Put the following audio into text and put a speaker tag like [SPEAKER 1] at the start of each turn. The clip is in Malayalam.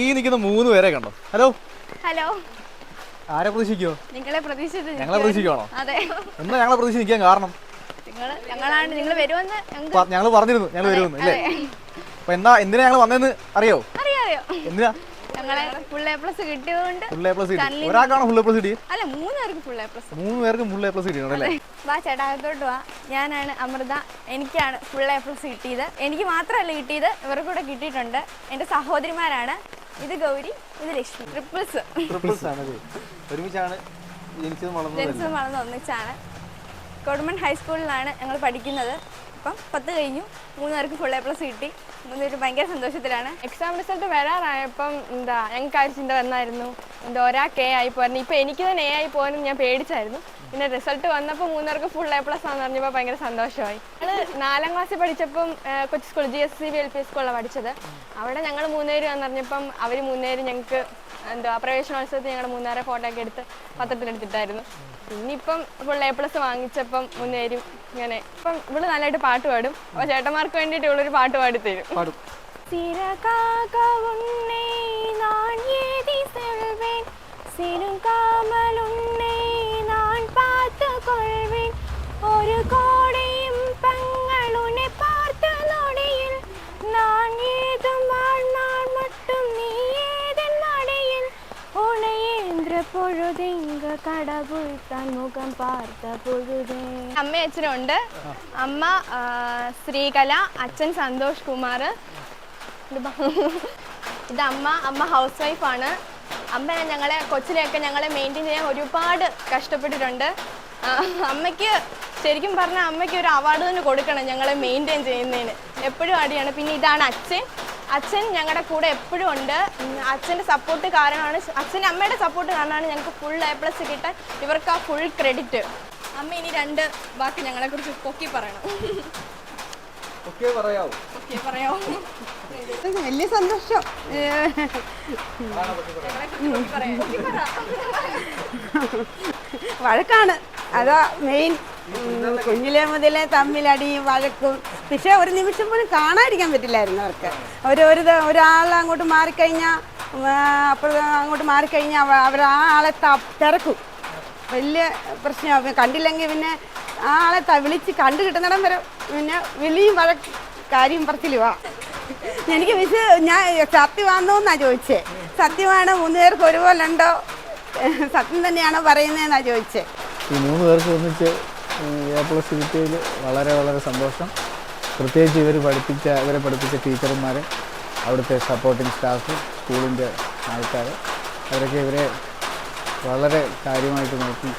[SPEAKER 1] ഈ നിൽക്കുന്ന മൂന്ന് പേരെ കണ്ടോ? ഹലോ?
[SPEAKER 2] ഹലോ.
[SPEAKER 1] ആരെ പ്രതീക്ഷിക്കോ
[SPEAKER 2] നിങ്ങളെ പ്രതീക്ഷിച്ചു
[SPEAKER 1] ഞങ്ങളെ പ്രതീക്ഷിക്കുവാണോ?
[SPEAKER 2] അതെ.
[SPEAKER 1] എന്താ ഞങ്ങളെ പ്രതീക്ഷ നിൽക്കാൻ കാരണം?
[SPEAKER 2] നിങ്ങൾ ഞങ്ങളാണ് നിങ്ങൾ വരുമെന്ന്
[SPEAKER 1] ഞങ്ങൾ പറഞ്ഞിരുന്നു ഞങ്ങൾ വരുമെന്ന് അല്ലേ? അപ്പൊ എന്താ എന്തിനാ ഞങ്ങൾ വന്നതെന്ന് അറിയോ? എന്തിനാ?
[SPEAKER 2] ഫുൾ എ പ്ലസ് അല്ല ഫുൾ എ പ്ലസ്
[SPEAKER 1] മൂന്ന് പേർക്ക് ഫുൾ എ പ്ലസ്
[SPEAKER 2] വാ ചേട്ടാകത്തോട്ട് വാ. ഞാനാണ് അമൃത. എനിക്കാണ് ഫുൾ എ പ്ലസ് കിട്ടിയത്. എനിക്ക് മാത്രമല്ല കിട്ടിയത്. ഇവർക്ക് കൂടെ കിട്ടിയിട്ടുണ്ട്. എന്റെ സഹോദരിമാരാണ്. ഇത് ഗൗരി ഇത് ലക്ഷ്മി. ട്രിപ്പിൾസ്
[SPEAKER 1] ട്രിപ്പിൾസ് ആണ് ഒരുമിച്ചാണ് ജനിച്ചത് വളർന്നത്
[SPEAKER 2] ജനിച്ചത് വളർന്ന് ഒന്നിച്ചാണ്. കൊടുമൺ ഹൈസ്കൂളിലാണ് ഞങ്ങൾ പഠിക്കുന്നത്. അപ്പം പത്ത് കഴിഞ്ഞു. മൂന്ന് പേർക്ക് ഫുൾ എ പ്ലസ് കിട്ടി. മൂന്നുപേരും പേര് ഭയങ്കര സന്തോഷത്തിലാണ്.
[SPEAKER 3] എക്സാം റിസൾട്ട് വരാറായപ്പം എന്താ ഞങ്ങൾക്ക് ആ ചിന്ത വന്നായിരുന്നു. എന്താ ഒരാൾക്ക് എ ആയി പോയിരുന്നു ഇപ്പം എനിക്ക് തന്നെ എ ആയി പോകാനും ഞാൻ പേടിച്ചായിരുന്നു. പിന്നെ റിസൾട്ട് വന്നപ്പോൾ മൂന്നേർക്ക് ഫുൾ എ പ്ലസ് ആണെന്ന് പറഞ്ഞപ്പോൾ ഭയങ്കര സന്തോഷമായി ഞങ്ങൾ നാലാം ക്ലാസ്സിൽ പഠിച്ചപ്പം ആ, Kochi school G S C B L P സ്കൂളിലാണ് പഠിച്ചത് അവിടെ ഞങ്ങൾ മൂന്നുപേര് എന്ന് പറഞ്ഞപ്പം അവർ മൂന്നുപേര് ഞങ്ങൾക്ക് എന്താ പ്രവേശനോത്സവത്തിൽ ഞങ്ങൾ മൂന്നേരെ ഫോട്ടോ ഒക്കെ എടുത്ത് പത്രത്തിലെടുത്തിട്ടായിരുന്നു പിന്നിപ്പം ഫുൾ എ പ്ലസ് വാങ്ങിച്ചപ്പം മൂന്നുപേരും ഇങ്ങനെ ഇപ്പം ഇവള് നല്ലതായിട്ട് പാട്ട് പാടും അപ്പോൾ ചേട്ടന്മാർക്ക് വേണ്ടിയിട്ട് ഇവളൊരു പാട്ട് പാടി തരും
[SPEAKER 1] പാടും
[SPEAKER 2] சிறகாக உன்னை நான் ஏதி செல்வேன் சிறுகாமல் മുഖം അമ്മ അച്ഛനുണ്ട് അമ്മ ശ്രീകല അച്ഛൻ സന്തോഷ് കുമാർ. ഇത് അമ്മ അമ്മ ഹൗസ് വൈഫാണ് അമ്മ ഞങ്ങളെ കൊച്ചിലെയൊക്കെ ഞങ്ങളെ മെയിന്റെയിൻ ചെയ്യാൻ ഒരുപാട് കഷ്ടപ്പെട്ടിട്ടുണ്ട്. അമ്മയ്ക്ക് ശരിക്കും പറഞ്ഞാൽ അമ്മയ്ക്ക് ഒരു അവാർഡ് തന്നെ കൊടുക്കണം ഞങ്ങളെ മെയിന്റെയിൻ ചെയ്യുന്നതിന്. എപ്പോഴും അടിയാണ്. പിന്നെ ഇതാണ് അച്ഛൻ. അച്ഛൻ ഞങ്ങളുടെ കൂടെ എപ്പോഴും ഉണ്ട്. അച്ഛന്റെ സപ്പോർട്ട് കാരണമാണ് അച്ഛന്റെ അമ്മയുടെ സപ്പോർട്ട് കാരണമാണ് ഞങ്ങൾക്ക് ഫുൾ എ പ്ലസ് കിട്ടാൻ ഇവർക്ക് ആ ഫുൾ ക്രെഡിറ്റ് അമ്മ ഇനി രണ്ട് വാക്ക് ഞങ്ങളെക്കുറിച്ച് പൊക്കി പറയണം.
[SPEAKER 4] വലിയ സന്തോഷം. വഴക്കാണ്. അതാ മെയിൻ കുഞ്ഞിലെ മുതലേ തമ്മിലടിയും വഴക്കും. പക്ഷെ ഒരു നിമിഷം പോലും കാണാതിരിക്കാൻ പറ്റില്ലായിരുന്നു അവർക്ക്. ഒരു ഒരു ഒരാൾ അങ്ങോട്ട് മാറിക്കഴിഞ്ഞാൽ അപ്പുറം അങ്ങോട്ട് മാറിക്കഴിഞ്ഞാൽ അവർ ആ ആളെ തിരക്കും വലിയ പ്രശ്നമാവും കണ്ടില്ലെങ്കിൽ പിന്നെ ആ ആളെ വിളിച്ച് കണ്ടു കിട്ടുന്നിടം വരെ പിന്നെ വിളിയും വഴ കാര്യം പറച്ചിലുവാ എനിക്ക് വിശ ഞാൻ സത്യമാണെന്നോ എന്നാ ചോദിച്ചേ. സത്യമാണ് മൂന്ന് പേർക്ക് ഒരുപോലെ ഉണ്ടോ സത്യം തന്നെയാണോ പറയുന്നതെന്നാ ചോദിച്ചേ.
[SPEAKER 5] ഈ മൂന്ന് പേർക്ക് ഒന്നിച്ച് എ പ്ലസ് കിട്ടിയതിൽ വളരെ വളരെ സന്തോഷം. പ്രത്യേകിച്ച് ഇവർ പഠിപ്പിച്ച ഇവരെ പഠിപ്പിച്ച ടീച്ചർമാർ അവിടുത്തെ സപ്പോർട്ടിംഗ് സ്റ്റാഫ് സ്കൂളിന്റെ ആൾക്കാർ അവരൊക്കെ ഇവരെ വളരെ കാര്യമായിട്ട് നോക്കി